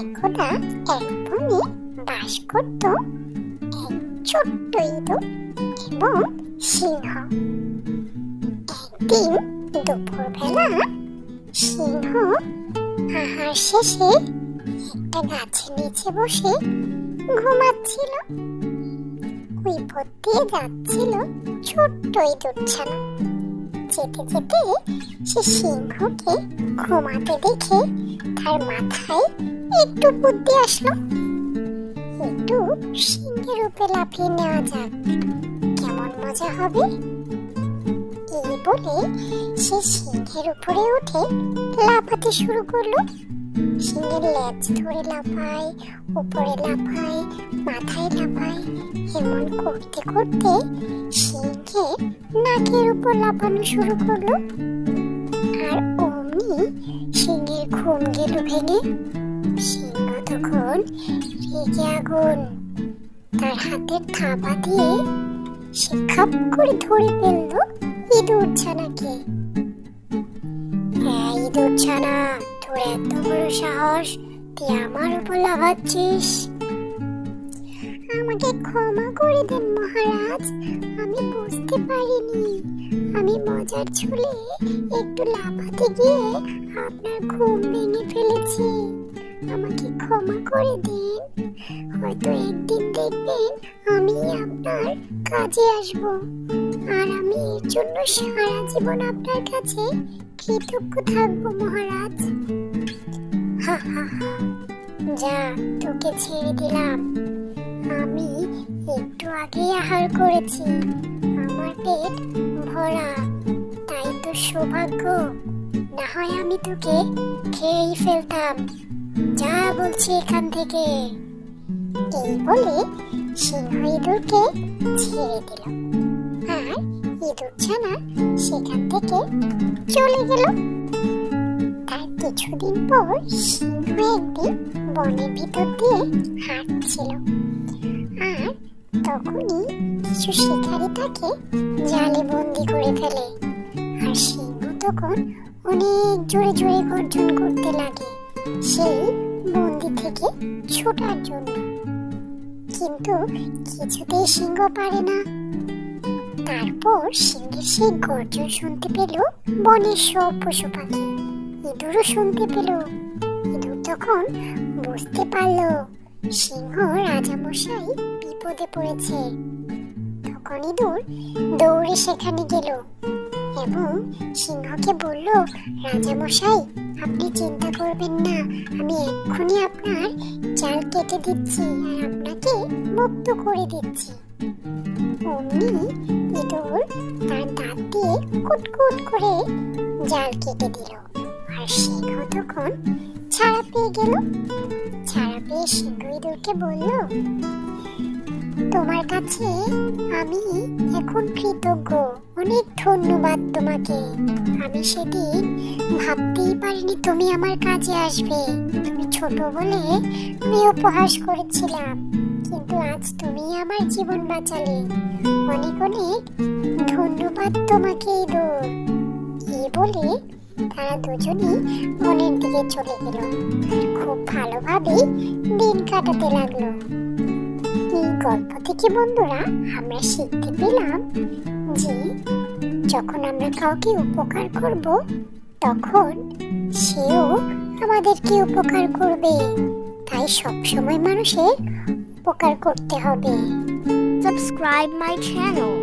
একদা এক বনে বাস করত এক ছোট্ট ইঁদুর এবং সিংহ। একদিন দুপুরবেলা সিংহ আহার শেষে একটা গাছের নিচে বসে ঘুমাচ্ছিল। ওই পথ দিয়ে যাচ্ছিল ছোট্ট ইঁদুর ছানা যেতে যেতে সে সিংহকে ঘুমাতে দেখে তার মাথায় একটু বুদ্ধি আসলো। একটু সিংহের উপরে লাফিয়ে নেওয়া যাক, কেমন মজা হবে। এই বলে সে সিংহের উপরে উঠে লাফাতে শুরু করল। সিংহের লেজ ধরে লাফায় উপরে লাফায় মাথায় লাফায় এমন করতে করতে সিংহের নাকের উপর লাফানো শুরু করল। আর অমনি সিংহের ঘুম গেল ভেঙে। সিংহ তখন রেগে আগুন, তার হাতের থাবা দিয়ে সে খাপ করে ধরে ফেলল ইঁদুর ছানাকে। হ্যাঁ ইঁদুর ছানা। তোর এত বড় সাহস তুই আমার উপর লাফাচ্ছিস আমাকে ক্ষমা করে দেন, মহারাজ। আমি বুঝতে পারিনি। আমি মজার ছুলে একটু লাফাতে গিয়ে আপনার ঘুম ভেঙে ফেলেছি। আমাকে ক্ষমা করে দিন। হয়তো একদিন দেখবেন আমি আপনার কাজে আসব। আর আমি এর জন্য সারা জীবন আপনার কাছে কৃতজ্ঞ থাকব, মহারাজ। হা হা হা। যা, তোকে ছেড়ে দিলাম। আমি একটু আগে আহার করেছি। আমার পেট ভরা। তাই তো সৌভাগ্য। না হয় আমি তোকে খেয়েই ফেলতাম। যা বলছি এখান থেকে। এই বলে সিংহ ইঁদুরকে ছেড়ে দিল। আর ইঁদুর ছানা সেখান থেকে চলে গেল। তার কিছুদিন পর সিংহ একদিন বনের ভিতর দিয়ে হাঁটছিল। আর তখনই কিছু শিকারি তাকে জালে বন্দি করে ফেলে। আর সিংহ তখন অনেক জোরে জোরে গর্জন করতে লাগে। সেই বন্দি থেকে ছোটার জন্য। কিন্তু কিছুতেই সিংহ পারে না। তারপর সিংহের সেই গর্জন শুনতে পেল বনের সব পশু পাখি। ইঁদুরও শুনতে পেল। ইঁদুর তখন বুঝতে পারল সিংহ রাজামশাই বিপদে পড়েছে। তখন ইঁদুর দৌড়ে সেখানে গেল এবং সিংহকে বলল, রাজামশাই, আপনি চিন্তা করবেন না, আমি এক্ষুনি আপনার চাল কেটে দিচ্ছি আর আপনাকে মুক্ত করে দিচ্ছি। অমনি কুটকুট করে জাল কেটে দিল। আর সিংহ তখন ছাড়া পেয়ে গেল? ছাড়া পেয়ে সিংহ ইঁদুরকে বলল, তোমার কাছে আমি এখন কৃতজ্ঞ, অনেক ধন্যবাদ তোমাকে। আমি সেদিন ভাবতেই পারিনি তুমি আমার কাজে আসবে। তুমি ছোট বলে আমি উপহাস করেছিলাম, কিন্তু আজ তুমি আমার জীবন বাঁচালে। অনেক অনেক ধন্যবাদ তোমাকে ইঁদুর এই বলে তারা দুজনই বনের দিকে চলে গেল। খুব ভালোভাবে দিন কাটাতে লাগল। এই গল্প থেকে বন্ধুরা, আমরা শিখতে পেলাম যে যখন আমরা কাউকে উপকার করব, তখন সেও আমাদেরকে উপকার করবে। তাই সবসময় মানুষের উপকার করতে হবে। Subscribe my channel.